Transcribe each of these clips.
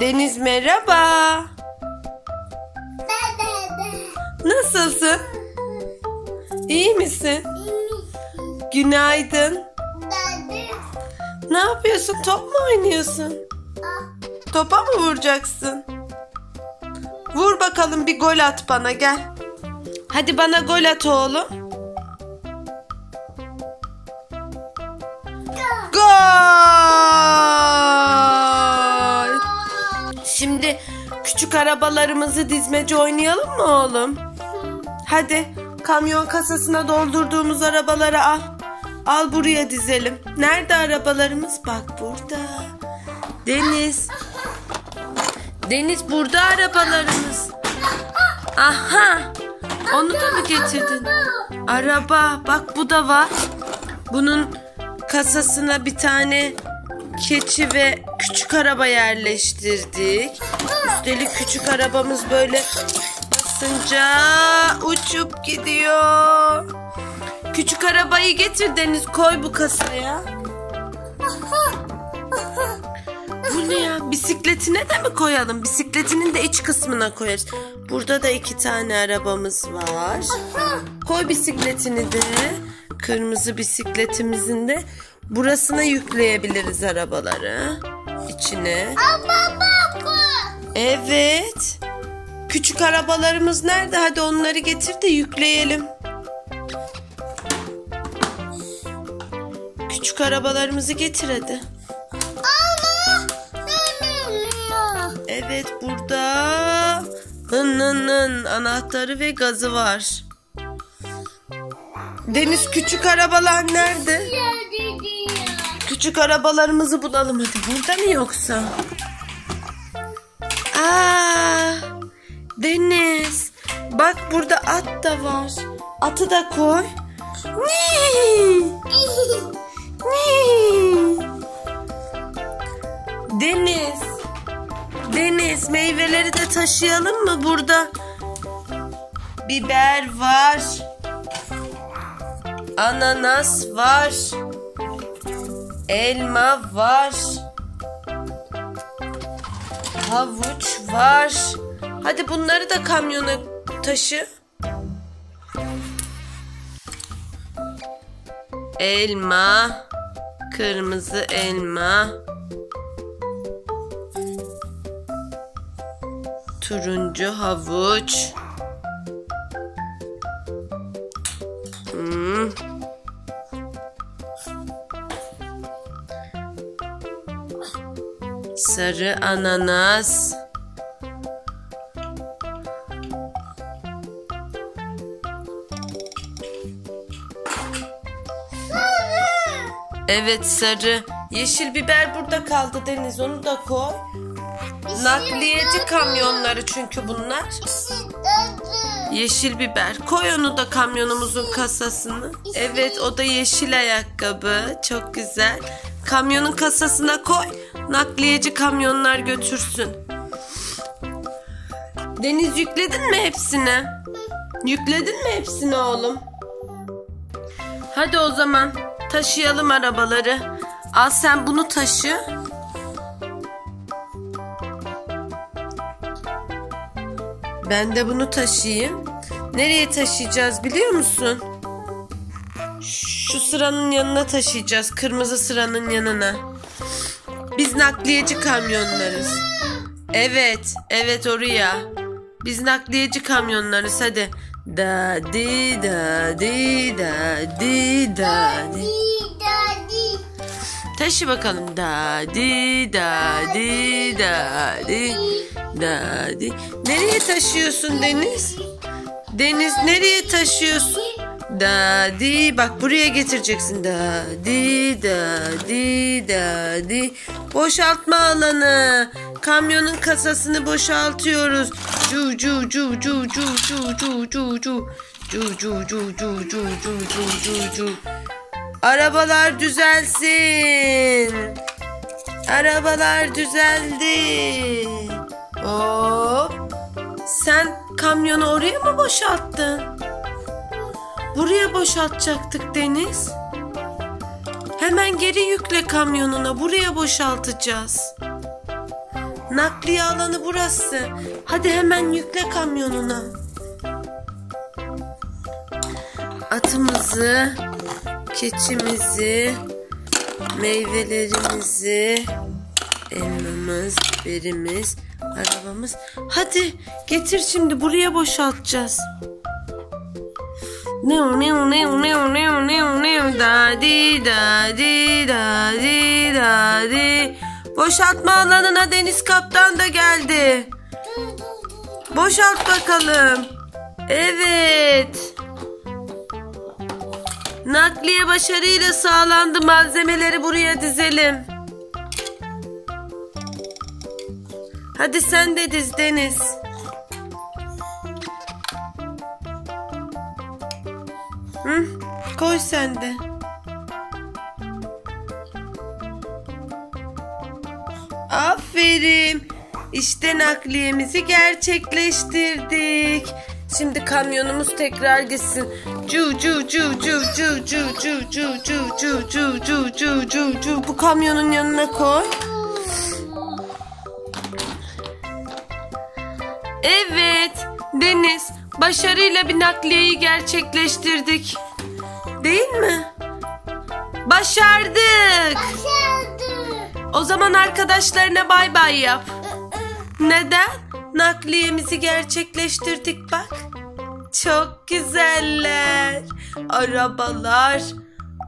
Deniz merhaba. Nasılsın? İyi misin? Günaydın. Ne yapıyorsun? Top mu oynuyorsun? Topa mı vuracaksın? Vur bakalım bir gol at bana gel. Hadi bana gol at oğlum. Küçük arabalarımızı dizmece oynayalım mı oğlum? Hadi kamyon kasasına doldurduğumuz arabaları al. Al buraya dizelim. Nerede arabalarımız? Bak burada. Deniz. Deniz burada arabalarımız. Aha. Onu da mı getirdin? Araba. Bak bu da var. Bunun kasasına bir tane keçi ve küçük araba yerleştirdik. Üstelik küçük arabamız böyle basınca uçup gidiyor. Küçük arabayı getir Deniz koy bu kasaya. Bu ne ya? Bisikletine de mi koyalım? Bisikletinin de iç kısmına koyarız. Burada da iki tane arabamız var. Koy bisikletini de. Kırmızı bisikletimizin de burasına yükleyebiliriz arabaları. İçine. Evet. Küçük arabalarımız nerede? Hadi onları getir de yükleyelim. Küçük arabalarımızı getir hadi. Evet burada hın hın hın anahtarı ve gazı var. Deniz küçük arabalar nerede? Küçük arabalarımızı bulalım hadi. Burada mı yoksa? At da var. Atı da koy. Deniz. Deniz meyveleri de taşıyalım mı burada? Biber var. Ananas var. Elma var. Havuç var. Hadi bunları da kamyona taşı. Elma. Kırmızı elma. Turuncu havuç. Hmm. Sarı ananas. Evet sarı. Yeşil biber burada kaldı Deniz onu da koy. Nakliyeci kamyonları çünkü bunlar. Yeşil biber. Koy onu da kamyonumuzun kasasını. Evet o da yeşil ayakkabı. Çok güzel. Kamyonun kasasına koy. Nakliyeci kamyonlar götürsün. Deniz yükledin mi hepsini? Yükledin mi hepsini oğlum? Hadi o zaman taşıyalım arabaları. Al sen bunu taşı. Ben de bunu taşıyayım. Nereye taşıyacağız biliyor musun? Şu sıranın yanına taşıyacağız. Kırmızı sıranın yanına. Biz nakliyeci kamyonlarız. Evet, evet oraya. Biz nakliyeci kamyonlarız hadi. Da di da di da di da di. Taşı bakalım. Da di da di da di da di. Nereye taşıyorsun Deniz? Deniz nereye taşıyorsun? Da di bak buraya getireceksin. Da di da di da di. Boşaltma alanı. Kamyonun kasasını boşaltıyoruz. Cu cu cu cu cu cu cu cu cu. Cu cu cu cu cu cu cu cu cu. Arabalar düzelsin. Arabalar düzeldi. Hop. Sen kamyonu oraya mı boşalttın? Buraya boşaltacaktık Deniz. Hemen geri yükle kamyonuna. Buraya boşaltacağız. Nakliye alanı burası. Hadi hemen yükle kamyonuna. Atımızı, keçimizi, meyvelerimizi, elmamız, biberimiz, arabamız. Hadi getir şimdi buraya boşaltacağız. Neo neo neo neo neo neo neo da di da di da di da di. Boşaltma alanına Deniz Kaptan da geldi. Boşalt bakalım. Evet. Nakliye başarıyla sağlandı. Malzemeleri buraya dizelim. Hadi sen de diz Deniz. Hı, koy sen de. Aferin. İşte nakliyemizi gerçekleştirdik. Şimdi kamyonumuz tekrar gitsin. Cu cu cu cu cu cu cu cu cu cu cu cu cu cu cu Bu kamyonun yanına koy. Evet, Deniz, başarıyla bir nakliyeyi gerçekleştirdik. Değil mi? Başardık. Başardım. O zaman arkadaşlarına bay bay yap. Neden? Nakliyemizi gerçekleştirdik bak. Çok güzeller. Arabalar,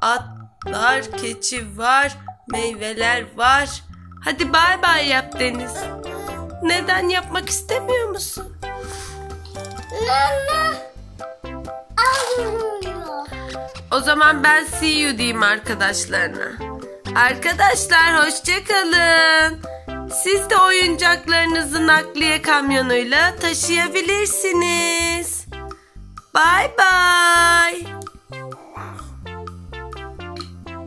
atlar, keçi var, meyveler var. Hadi bay bay yap Deniz. Neden yapmak istemiyor musun? Nana. O zaman ben see you diyeyim arkadaşlarına. Arkadaşlar hoşçakalın. Siz de oyuncaklarınızı nakliye kamyonuyla taşıyabilirsiniz. Bye bye.